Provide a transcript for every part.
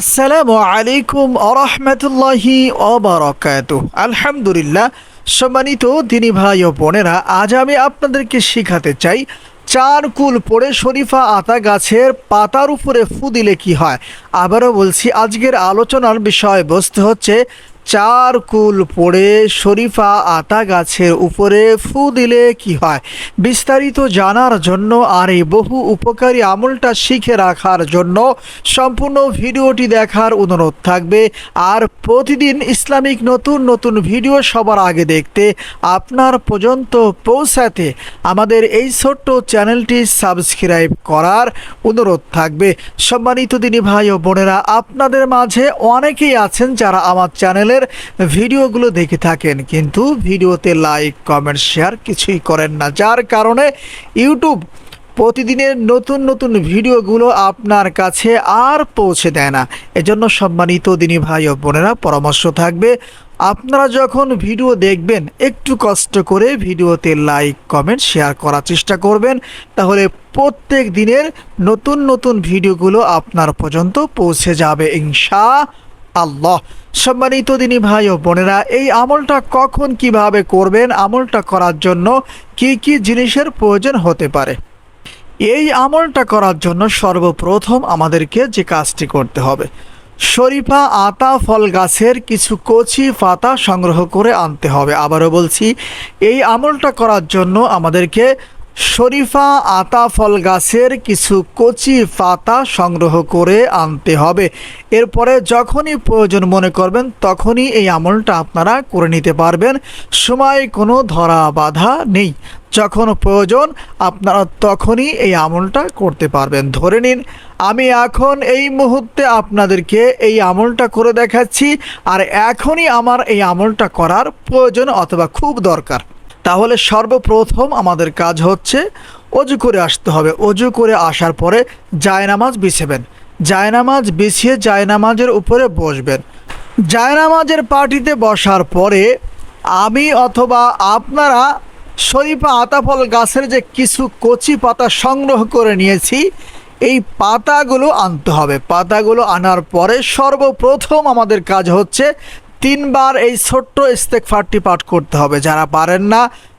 আসসালামু আলাইকুম আরহামতুল্লাহি অবরকাত আলহামদুলিল্লাহ, সম্মানিত দিনী ভাই ও বোনেরা, আজ আমি আপনাদেরকে শেখাতে চাই, চার কুল পড়ে শরীফা আতা গাছের পাতার উপরে ফু দিলে কি হয়? আবারও বলছি, আজকের আলোচনার বিষয়বস্তু হচ্ছে চার কুল পড়ে শরীফা আতা গাছের উপরে ফু দিলে কি হয়? বিস্তারিত জানার জন্য আর এই বহু উপকারী আমলটা শিখে রাখার জন্য সম্পূর্ণ ভিডিওটি দেখার অনুরোধ থাকবে। আর প্রতিদিন ইসলামিক নতুন নতুন ভিডিও সবার আগে দেখতে আপনার পর্যন্ত পৌঁছাতে আমাদের এই ছোট্ট চ্যানেলটি সাবস্ক্রাইব করার অনুরোধ থাকবে। সম্মানিত দিনী ভাই ও বোনেরা, আপনাদের মাঝে অনেকেই আছেন যারা আমার চ্যানেলের ভিডিওগুলো দেখে থাকেন। কিন্তু ভিডিওতে লাইক, কমেন্ট, শেয়ার কিছুই করেন না। যার কারণে ইউটিউব প্রতিদিনের নতুন নতুন ভিডিওগুলো আপনার কাছে আর পৌঁছে দেয় না। এজন্য সম্মানিত দিনী ভাই ও বোনেরা, পরামর্শ থাকবে, আপনারা যখন ভিডিও দেখবেন, একটু কষ্ট করে ভিডিওতে লাইক, কমেন্ট, শেয়ার করার চেষ্টা করবেন। তাহলে প্রত্যেক দিনের নতুন নতুন ভিডিওগুলো আপনার পর্যন্ত পৌঁছে যাবে, ইনশা আল্লাহ। সম্মানিত দিনী ভাই ও বোনেরা, এই আমলটা কখন কীভাবে করবেন, আমলটা করার জন্য কি কি জিনিসের প্রয়োজন হতে পারে? এই আমলটা করার জন্য সর্বপ্রথম আমাদেরকে যে কাজটি করতে হবে, শরীফা আতা ফল গাছের কিছু কচি পাতা সংগ্রহ করে আনতে হবে। আবারও বলছি, এই আমলটা করার জন্য আমাদেরকে শরীফা আতা ফল গাছের কিছু কচি পাতা সংগ্রহ করে আনতে হবে। এরপরে যখনই প্রয়োজন মনে করবেন, তখনই এই আমলটা আপনারা করে নিতে পারবেন। সময় কোনো ধরা বাধা নেই। যখন প্রয়োজন, আপনারা তখনই এই আমলটা করতে পারবেন। ধরে নিন, আমি এখন এই মুহূর্তে আপনাদেরকে এই আমলটা করে দেখাচ্ছি, আর এখনই আমার এই আমলটা করার প্রয়োজন অথবা খুব দরকার। তাহলে সর্বপ্রথম আমাদের কাজ হচ্ছে অজু করে আসতে হবে। অজু করে আসার পরে জায়নামাজ বিছাবেন। জায়নামাজ বিছিয়ে জায়নামাজের উপরে বসবেন। জায়নামাজের পার্টিতে বসার পরে আমি অথবা আপনারা শরীফা আতাফল গাছের যে কিছু কচি পাতা সংগ্রহ করে নিয়েছি, এই পাতাগুলো আনতে হবে। পাতাগুলো আনার পরে সর্বপ্রথম আমাদের কাজ হচ্ছে তিনবার এই ছোট্ট ইস্তেকফারটি পাঠ করতে হবে। যারা পারেন না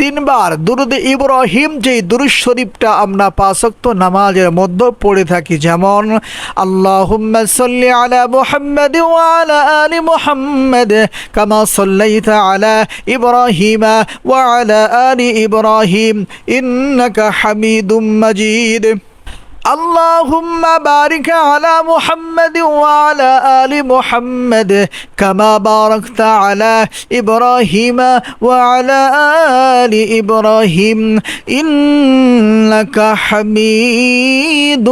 তিনবার দুরুদ ইব্রাহিম যেই দুরুদ শরীফটা আমরা পাঁচক্ত নামাজের মধ্যে পড়ে থাকি। যেমন, আল্লাহুম্মা সাল্লি আলা মুহাম্মাদ ওয়া আলা আলি মুহাম্মাদ কামা সাল্লাইতা আলা ইব্রাহিম ওয়া আলা আলি ইব্রাহিম ইন্নাকা হামিদুম মাজিদ। اللهم بارك على محمد وعلى آل محمد كما باركت على إبراهيم وعلى آل إبراهيم إنك حميد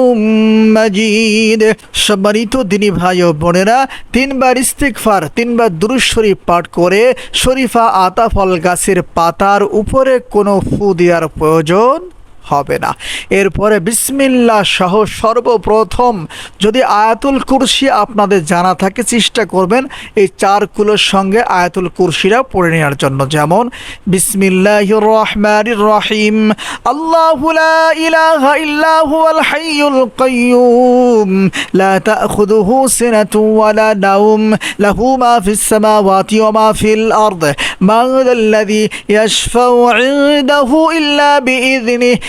مجيد সম্মানিত দিনী ভাই ও বোনেরা তিনবার ইস্তিকফার তিনবার দুরুদ শরীফ পাঠ করে শরীফা আতা ফল গাছের পাতার উপরে কোনো ফু দেওয়ার প্রয়োজন হবে না। এরপরে বিসমিল্লা সহ সর্বপ্রথম যদি আয়াতুল কুরসি আপনাদের জানা থাকে, চেষ্টা করবেন এই চার কুলোর সঙ্গে আয়াতুল কুরসিরা পড়ে নেওয়ার জন্য। যেমন বিসমিল্লাহ রহমান রহিম, আল্লাহ ইলাহা ইল্লাহু আল হাইয়ুল কাইয়ুম, লা লাহু মা ফিস সামাওয়াতি ওয়া মা ফিল আরদ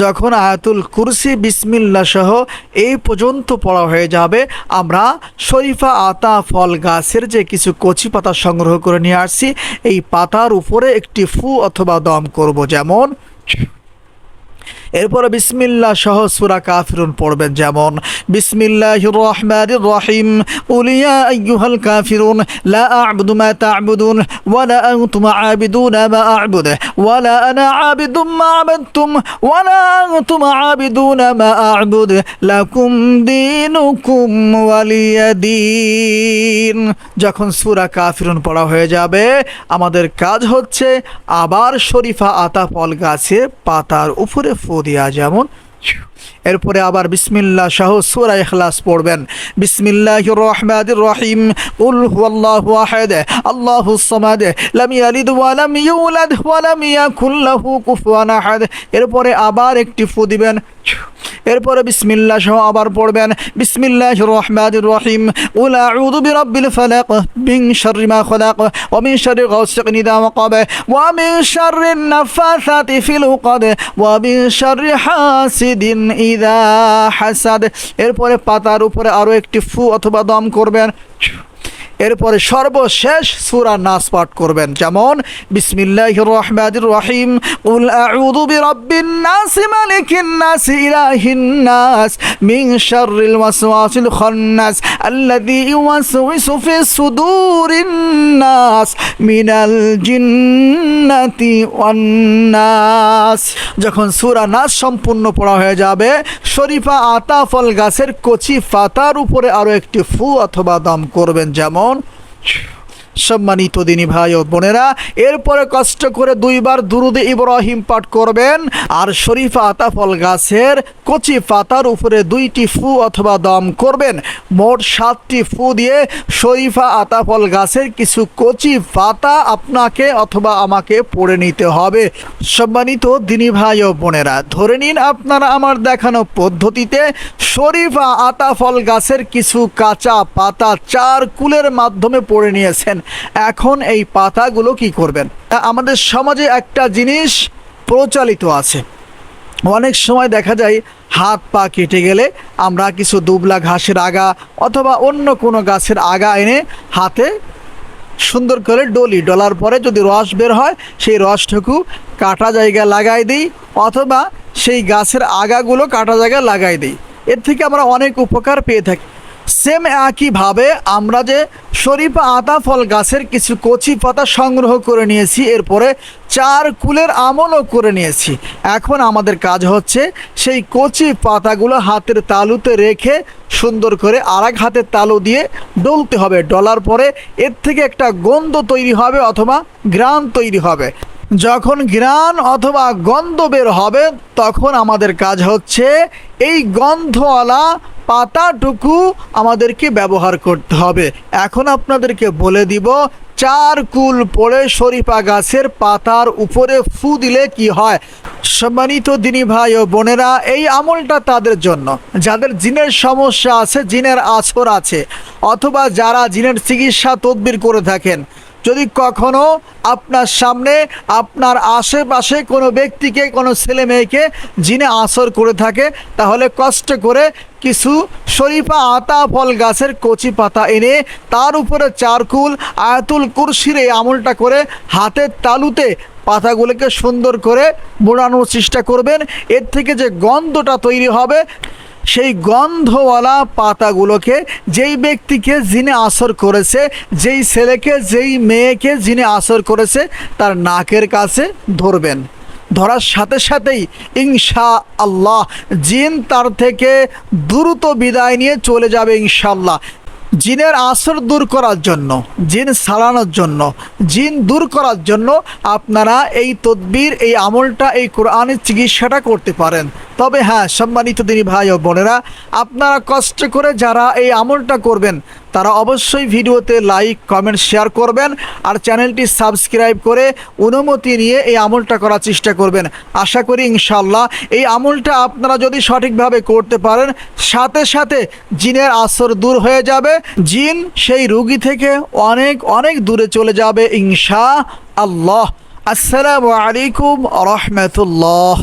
যখন আয়াতুল কুরসি বিসমিল্লা সহ এই পর্যন্ত পড়া হয়ে যাবে, আমরা শরীফা আতা ফল গাছের যে কিছু কচি পাতা সংগ্রহ করে নিয়ে আসছি, এই পাতার উপরে একটি ফু অথবা দম করব। যেমন এরপরে বিসমিল্লাহ সহ সুরা কাফিরুন পড়বেন যেমন বিসমিল্লাহ রহমান রহিম উলিয়া আইয়ুহাল কাফিরুন, লা আ'বুদু মা তা'বুদুন ওয়ালা আনতুম আবিদুনা মা আ'বুদু ওয়ালা আনা আবিদুম মা আবাদতুম ওয়ালা আনতুম আবিদুনা মা আ'বুদু, লাকুম দীনুকুম ওয়ালিয়া দিন। যখন সুরা কাফিরুন পড়া হয়ে যাবে, আমাদের কাজ হচ্ছে আবার শরীফা আতা ফল গাছে পাতার উপরে ফু দেওয়া যেমন, এরপরে আবার বিসমিল্লা সহ সুরা এখলাস পড়বেন। বিসমিল্লাহ রহমাদ রহিম। উল হুয়াল্লাহু আহাদ আল্লাহুস সামাদ, লাম ইয়ালিদ ওয়া লাম ইউলাদ ওয়া লাম ইয়াকুল লাহু কুফুয়ান আহাদ। এরপরে আবার একটি ফু দিবেন এরপরে বিসমিল্লাহ সহ আবার পড়বেন বিসমিল্লাহির রহমানির রহিম। কুল আউযু বিরাব্বিল ফালাক মিন শাররি মা খালাক ওয়া মিন শাররি গাসিকিন ইযা ওয়াকাব ওয়া মিন শাররিন নাফাসাতি ফিল উকাদ ওয়া মিন শাররি হাসিদিন ইযা হাসাদ। এরপরে পাতার উপরে আরও একটি ফু অথবা দম করবেন। এরপরে সর্বশেষ সূরা নাস পাঠ করবেন। যেমন, বিসমিল্লাহির রহমানির রহিম, কুল আউযু বিরাব্বিন নাস, মালিকিন নাস, ইলাহিন নাস, মিন শাররিল ওয়াসওয়াসিল খান্নাস, আল্লাযী ইউওয়াসউইসু ফি সুদুরিন নাস, মিনাল জিন্নাতি ওয়ান নাস। যখন সূরা নাস সম্পূর্ণ পড়া হয়ে যাবে, শরীফা আতা ফল গাছের কচি পাতার উপরে আরও একটি ফু অথবা দম করবেন। যেমন on. সম্মানিত দিনী ভাই ও বোনেরা, এরপরে কষ্ট করে দুইবার দুরুদে ইব্রাহিম পাঠ করবেন। আর শরীফা আতাফল গাছের কচি পাতার উপরে দুইটি ফু অথবা দম করবেন। মোট সাতটি ফু দিয়ে শরীফা আতাফল গাছের কিছু কচি পাতা আপনাকে অথবা আমাকে পড়ে নিতে হবে। সম্মানিত দিনী ভাই ও বোনেরা, ধরে নিন আপনারা আমার দেখানো পদ্ধতিতে শরীফা আতাফল গাছের কিছু কাঁচা পাতা চার কুলের মাধ্যমে পড়ে নিয়েছেন। এখন এই পাতাগুলো কি করবেন? আমাদের সমাজে একটা জিনিস প্রচলিত আছে। অনেক সময় দেখা যায় হাত পা কেটে গেলে আমরা কিছু দুবলা ঘাসের আগা অথবা অন্য কোনো গাছের আগা এনে হাতে সুন্দর করে ডলি। ডলার পরে যদি রস বের হয়, সেই রসটুকু কাটা জায়গায় লাগাই দিই অথবা সেই গাছের আগাগুলো কাটা জায়গায় লাগাই দিই। এর থেকে আমরা অনেক উপকার পেয়ে থাকি। সেম একইভাবে আমরা যে শরীফা আতা ফল গাছের কিছু কচি পাতা সংগ্রহ করে নিয়েছি, এরপরে চার কুলের আমলও করে নিয়েছি। এখন আমাদের কাজ হচ্ছে সেই কচি পাতাগুলো হাতের তালুতে রেখে সুন্দর করে আর এক হাতের তালু দিয়ে ডলতে হবে। ডলার পরে এর থেকে একটা গন্ধ তৈরি হবে অথবা গ্রান তৈরি হবে। যখন গ্রান অথবা গন্ধ বের হবে, তখন আমাদের কাজ হচ্ছে এই গন্ধওয়ালা পাতাটুকু আমাদেরকে ব্যবহার করতে হবে। এখন আপনাদেরকে বলে দিব, চার কুল পড়ে শরীফা গাছের পাতার উপরে ফু দিলে কি হয়? সম্মানিত দিনী ভাই ও বোনেরা, এই আমলটা তাদের জন্য। যাদের জিনের সমস্যা আছে, জিনের আসর আছে, অথবা যারা জিনের চিকিৎসা তদবির করে থাকেন, যদি কখনো আপনার সামনে, আপনার আশেপাশে কোনো ব্যক্তিকে, কোনো ছেলে মেয়েকে জিনে আসর করে থাকে, তাহলে কষ্ট করে কিছু শরীফা আতা ফল গাছের কচি পাতা এনে তার উপরে চারকুল আয়াতুল কুরসির এই আমলটা করে হাতের তালুতে পাতাগুলোকে সুন্দর করে মোড়ানোর চেষ্টা করবেন। এর থেকে যে গন্ধটা তৈরি হবে, সেই গন্ধওয়ালা পাতাগুলোকে যেই ব্যক্তিকে যিনি আসর করেছে, যেই ছেলেকে, যেই মেয়েকে যিনি আসর করেছে, তার নাকের কাছে ধরবেন। ধরার সাথে সাথেই ইনশা আল্লাহ জিন তার থেকে দ্রুত বিদায় নিয়ে চলে যাবে ইনশাল্লাহ জিনের আসর দূর করার জন্য, জিন সারানোর জন্য, জিন দূর করার জন্য আপনারা এই তদবির, এই আমলটা, এই কোরআনের চিকিৎসাটা করতে পারেন। তবে হ্যাঁ সম্মানিত দিনী ভাই ও বোনেরা, আপনারা কষ্ট করে যারা এই আমলটা করবেন, তারা অবশ্যই ভিডিওতে লাইক, কমেন্ট, শেয়ার করবেন আর চ্যানেলটি সাবস্ক্রাইব করে অনুমতি নিয়ে এই আমলটা করার চেষ্টা করবেন। আশা করি ইনশাল্লাহ এই আমলটা আপনারা যদি সঠিকভাবে করতে পারেন, সাথে সাথে জিনের আসর দূর হয়ে যাবে, জিন সেই রুগী থেকে অনেক অনেক দূরে চলে যাবে ইনশা আল্লাহ আসসালামু আলাইকুম রহমতুল্লাহ।